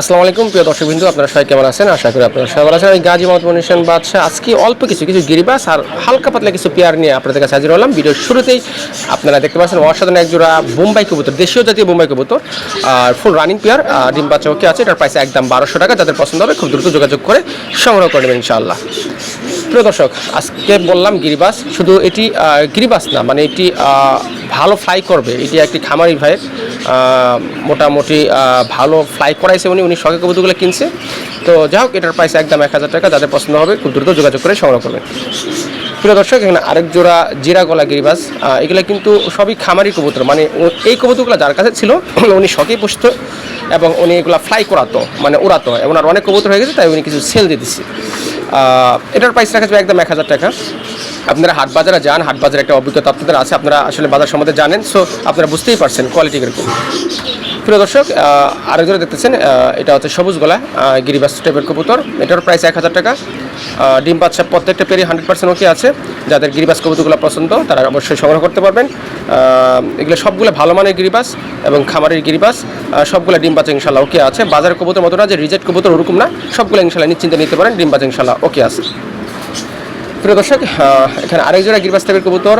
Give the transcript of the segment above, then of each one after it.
আসসালামু আলাইকুম, প্রিয় দর্শক বিন্দু আপনারা সবাই কেমন আছেন? আশা করি আপনারা সবাই আছেন। আমি গাজী মোহাম্মদ মনিশান বাদশাহ, আজকে অল্প কিছু কিছু গিরিবাস আর হালকা পাতলা কিছু পেয়ার নিয়ে আপনাদের কাছে হাজির হলাম। ভিডিওর শুরুতেই আপনারা দেখতে পাচ্ছেন অসাধারণ এক জোড়া বোম্বাই কবুতর, দেশীয় জাতীয় বোম্বাই কবুতর, আর ফুল রানিং পেয়ার ডিম বাচ্চা ওকে আছে। এটার প্রাইস একদম বারোশো টাকা। যাদের পছন্দ হবে খুব দ্রুত যোগাযোগ করে সংগ্রহ করে নেবেন, ইনশাআল্লাহ। প্রিয় দর্শক, আজকে বললাম গিরিবাস। শুধু এটি গিরিবাস না মানে এটি ভালো ফ্লাই করবে, এটি একটি খামারি ভাইয়ের মোটামুটি ভালো ফ্লাই করাইছে উনি উনি শখে কবুতরগুলো কিনছে। তো যাই হোক, এটার প্রাইস একদম এক হাজার টাকা, যাদের পছন্দ হবে খুব দ্রুত যোগাযোগ করে সংগ্রহ করবেন। প্রিয় দর্শক, এখানে আরেক জোড়া জিরা গলা গিরিবাস এগুলো কিন্তু সবই খামারি কবুতর মানে এই কবুতরগুলো যার কাছে ছিল, উনি শখেই পুষত। এবং উনি এগুলো ফ্লাই করাতো মানে উড়াতো ওনার অনেক কবুতর হয়ে গেছে, তাই উনি কিছু সেল দিচ্ছে এটার প্রাইস রাখা যাবে একদম এক হাজার টাকা। আপনারা হাট বাজারে যান, হাট বাজারে একটা অভিজ্ঞতা আপনাদের আছে, আপনারা আসলে বাজার সম্বন্ধে জানেন সো আপনারা বুঝতেই পারছেন কোয়ালিটি কীরকম। প্রিয় দর্শক আরেকজনে দেখতেছেন এটা হচ্ছে সবুজ গলা গিরিবাস টাইপের কবুতর। এটার প্রাইস এক হাজার টাকা। ডিম বাচ্চা প্রত্যেকটা পেরি হান্ড্রেড পার্সেন্ট ওকে আছে। যাদের গিরিবাস কবুতরগুলো পছন্দ, তারা অবশ্যই সংগ্রহ করতে পারবেন। এগুলো সবগুলো ভালো মানের গিরিবাস এবং খামারের গিরিবাস। সবগুলো ডিম বাচ্চা ইনশাল্লাহ ওকে আছে। বাজারের কবুতর মতো না যে রিজেক্ট কবুতর ওরকম না, সবগুলো ইনশাল্লাহ নিশ্চিন্তে নিতে পারেন, ডিম বাচ্চা ইনশাল্লাহ ওকে আছে। প্রিয় দর্শক এখানে আরেক জোড়া গিরবাস টাইপের কবুতর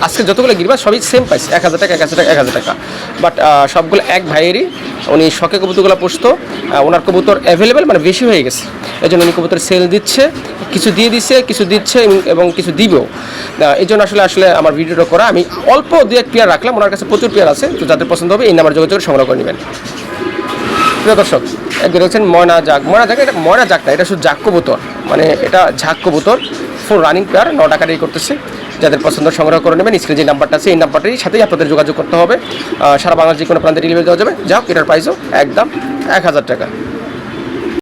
আজকে যতগুলো গিরবাস, সবই সেম পাইছে এক হাজার টাকা, এক হাজার টাকা, এক হাজার টাকা। বাট সবগুলো এক ভাইয়েরই, উনি শখে কবুতরগুলো পুষতো ওনার কবুতর অ্যাভেলেবেল মানে বেশি হয়ে গেছে। এই জন্য উনি কবুতর সেল দিচ্ছে, কিছু দিয়ে দিচ্ছে কিছু দিচ্ছে, এবং- কিছু দিবেও। এই জন্য আসলে আসলে আমার ভিডিওটা করা, আমি অল্প দু এক পেয়ার রাখলাম, ওনার কাছে প্রচুর পেয়ার আছে, তো যাদের পছন্দ হবে এই নাম্বার যোগাযোগ সংগ্রহ করে নেবেন। প্রিয় দর্শক, একজন হচ্ছেন ময়না জাগ। ময়না জাগ, এটা ময়না জাগটা, এটা শুধু জাগ কবুতর মানে এটা ঝাক কবুতর ফোর রানিং পেয়ার ন টাকারই করতেছে। যাদের পছন্দ সংগ্রহ করে নেবেন স্ক্রিনে যে নাম্বারটা আছে, এই নাম্বারটির সাথেই আপনাদের যোগাযোগ করতে হবে। সারা বাংলাদেশ যে কোনো প্রান্তে ডেলিভারি দেওয়া যাবে। যাক, এটার প্রাইসও একদম এক হাজার টাকা।